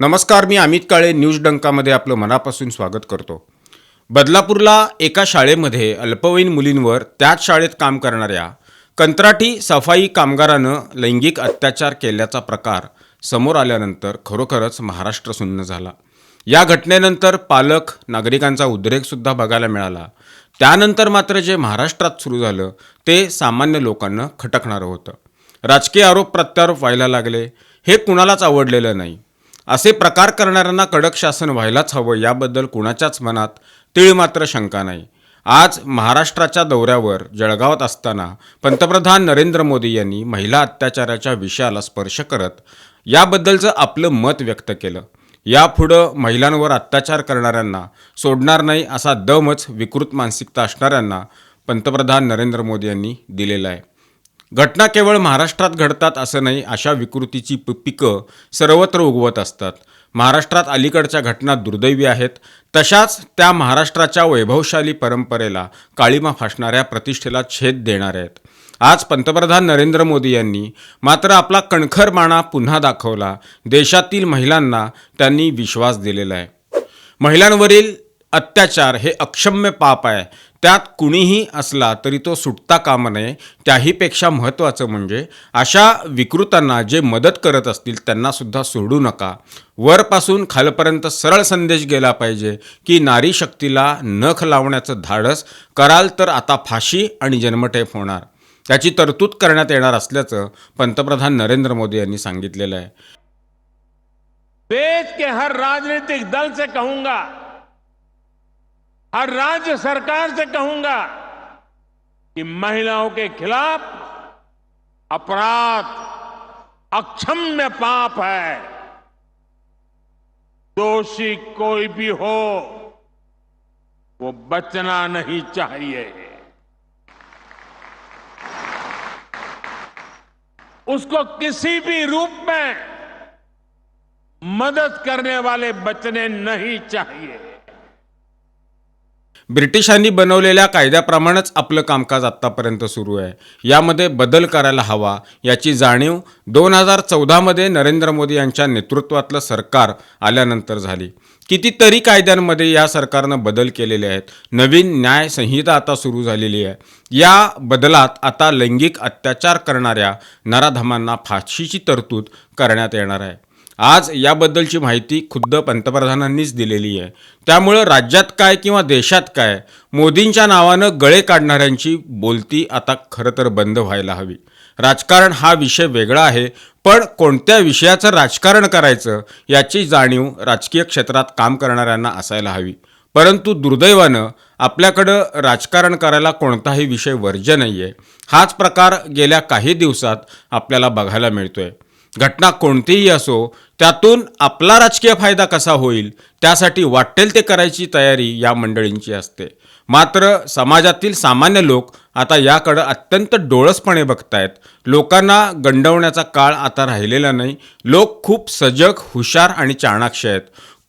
नमस्कार मी अमित काळे न्यूज डंकामध्ये आपलं मनापासून स्वागत करतो. बदलापूरला एका शाळेमध्ये अल्पवयीन मुलींवर त्याच शाळेत काम करणाऱ्या कंत्राटी सफाई कामगारानं लैंगिक अत्याचार केल्याचा प्रकार समोर आल्यानंतर खरोखरच महाराष्ट्र सुन्न झाला. या घटनेनंतर पालक नागरिकांचा उद्रेकसुद्धा बघायला मिळाला. त्यानंतर मात्र जे महाराष्ट्रात सुरू झालं ते सामान्य लोकांना खटकणारं होतं. राजकीय आरोप प्रत्यारोप व्हायला लागले. हे कुणालाच आवडलेलं नाही. असे प्रकार करणाऱ्यांना कडक शासन व्हायलाच हवं याबद्दल कुणाच्याच मनात तीळ मात्र शंका नाही. आज महाराष्ट्राच्या दौऱ्यावर जळगावात असताना पंतप्रधान नरेंद्र मोदी यांनी महिला अत्याचाराच्या विषयाला स्पर्श करत याबद्दलचं आपलं मत व्यक्त केलं. यापुढं महिलांवर अत्याचार करणाऱ्यांना सोडणार नाही असा दमच विकृत मानसिकता असणाऱ्यांना पंतप्रधान नरेंद्र मोदी यांनी दिलेला आहे. घटना केवळ महाराष्ट्रात घडतात असं नाही अशा विकृतीची प पिकं सर्वत्र उगवत असतात. महाराष्ट्रात अलीकडच्या घटना दुर्दैवी आहेत. तशाच त्या महाराष्ट्राच्या वैभवशाली परंपरेला काळीमा फासणाऱ्या प्रतिष्ठेला छेद देणाऱ्या आहेत. आज पंतप्रधान नरेंद्र मोदी यांनी मात्र आपला कणखर माणा पुन्हा दाखवला. देशातील महिलांना त्यांनी विश्वास दिलेला आहे. महिलांवरील अत्याचार हे अक्षम्य पाप आहे. त्यात कुणीही असला तरी तो सुटता कामा नये त्याहीपेक्षा महत्त्वाचं म्हणजे अशा विकृतांना जे मदत करत असतील त्यांनासुद्धा सोडू नका. वरपासून खालपर्यंत सरळ संदेश गेला पाहिजे की नारी शक्तीला नख लावण्याचं धाडस कराल तर आता फाशी आणि जन्मठेप होणार. त्याची तरतूद करण्यात येणार असल्याचं पंतप्रधान नरेंद्र मोदी यांनी सांगितलेलं आहे. देश के हर राजनीतिक दल से कहूंगा हर राज्य सरकार से कहूँगा कि महिलाओं के खिलाफ अपराध अक्षम्य पाप है। दोषी कोई भी हो, वो बचना नहीं चाहिए। उसको किसी भी रूप में मदद करने वाले बचने नहीं चाहिए। ब्रिटिशांनी बनवलेल्या कायद्याप्रमाणेच आपलं कामकाज आत्तापर्यंत सुरू आहे. यामध्ये बदल करायला हवा याची जाणीव दोन हजार चौदामध्ये नरेंद्र मोदी यांच्या नेतृत्वातलं सरकार आल्यानंतर झाली. कितीतरी कायद्यांमध्ये या सरकारनं बदल केलेले आहेत. नवीन न्याय संहिता आता सुरू झालेली आहे. या बदलात आता लैंगिक अत्याचार करणाऱ्या नराधमांना फाशीची तरतूद करण्यात येणार आहे. आज याबद्दलची माहिती खुद्द पंतप्रधानांनीच दिलेली आहे. त्यामुळं राज्यात काय किंवा देशात काय मोदींच्या नावानं गळे काढणाऱ्यांची बोलती आता खरं तर बंद व्हायला हवी. राजकारण हा विषय वेगळा आहे पण कोणत्या विषयाचं राजकारण करायचं याची जाणीव राजकीय क्षेत्रात काम करणाऱ्यांना असायला हवी. परंतु दुर्दैवानं आपल्याकडं राजकारण करायला कोणताही विषय वर्ज्य नाही आहे हाच प्रकार गेल्या काही दिवसात आपल्याला बघायला मिळतो आहे घटना कोणतीही असो त्यातून आपला राजकीय फायदा कसा होईल त्यासाठी वाटेल ते करायची तयारी या मंडळींची असते. मात्र समाजातील सामान्य लोक आता याकडं अत्यंत डोळसपणे बघतायत. लोकांना गंडवण्याचा काळ आता राहिलेला नाही. लोक खूप सजग हुशार आणि चाणाक्ष आहेत.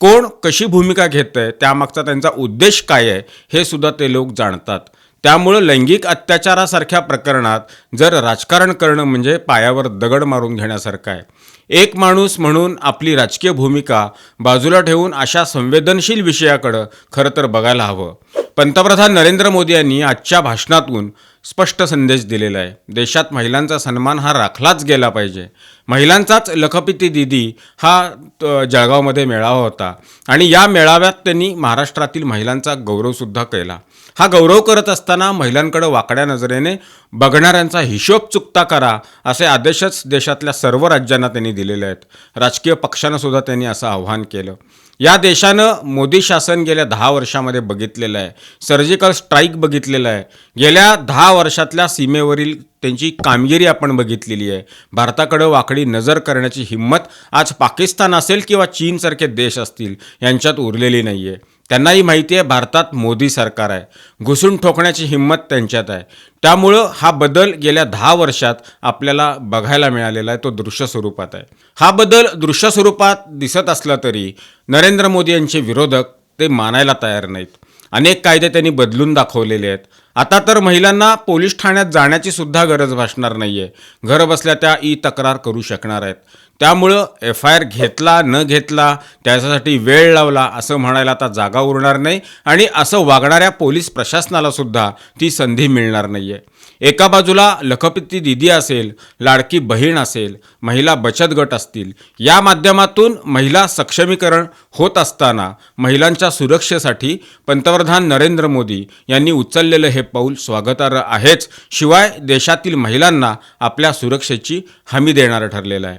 कोण कशी भूमिका घेत आहे त्यामागचा त्यांचा उद्देश काय आहे हे सुद्धा ते लोक जाणतात. त्यामुळं लैंगिक अत्याचारासारख्या प्रकरणात जर राजकारण करणं म्हणजे पायावर दगड मारून घेण्यासारखं आहे. एक माणूस म्हणून आपली राजकीय भूमिका बाजूला ठेवून अशा संवेदनशील विषयाकडं खरं तर बघायला हवं. पंतप्रधान नरेंद्र मोदी यांनी आजच्या भाषणातून स्पष्ट संदेश दिलेला आहे. देशात महिलांचा सन्मान हा राखलाच गेला पाहिजे. महिलांचाच लखपती दिदी हा जळगावमध्ये मेळावा होता. आणि या मेळाव्यात त्यांनी महाराष्ट्रातील महिलांचा गौरवसुद्धा केला. हा गौरव करत असताना महिलांकडे वाकड्या नजरेने बघणाऱ्यांचा हिशोब चुकता करा असे आदेशच देशातल्या सर्व राज्यांना त्यांनी दिलेले आहेत. राजकीय पक्षांनासुद्धा त्यांनी असं आव्हान केलं. या देशानं मोदी शासन गेल्या दहा वर्षामध्ये बघितलेलं आहे. सर्जिकल स्ट्राईक बघितलेलं आहे. गेल्या दहा वर्षातल्या सीमेवरील त्यांची कामगिरी आपण बघितलेली आहे. भारताकडं वाकडी नजर करण्याची हिंमत आज पाकिस्तान असेल किंवा चीनसारखे देश असतील यांच्यात उरलेली नाही आहे त्यांनाही माहिती आहे भारतात मोदी सरकार आहे. घुसून ठोकण्याची हिंमत त्यांच्यात आहे. त्यामुळं हा बदल गेल्या दहा वर्षात आपल्याला बघायला मिळालेला आहे तो दृश्य स्वरूपात आहे. हा बदल दृश्य स्वरूपात दिसत असला तरी नरेंद्र मोदी यांचे विरोधक ते मानायला तयार नाहीत. अनेक कायदे त्यांनी बदलून दाखवलेले आहेत. आता तर महिलांना पोलीस ठाण्यात जाण्याची सुद्धा गरज भासणार नाही आहे घर बसल्या त्या ई तक्रार करू शकणार आहेत. त्यामुळं एफ आय आर घेतला न घेतला त्याच्यासाठी वेळ लावला असं म्हणायला आता जागा उरणार नाही आणि असं वागणाऱ्या पोलीस प्रशासनालासुद्धा ती संधी मिळणार नाही आहे एका बाजूला लखपती दिदी असेल लाडकी बहीण असेल महिला बचत गट असतील. या माध्यमातून महिला सक्षमीकरण होत असताना महिलांच्या सुरक्षेसाठी पंतप्रधान नरेंद्र मोदी यांनी उचललेलं हे पाऊल स्वागतार्ह आहेच. शिवाय देशातील महिलांना आपल्या सुरक्षेची हमी देणारं ठरलेलं आहे.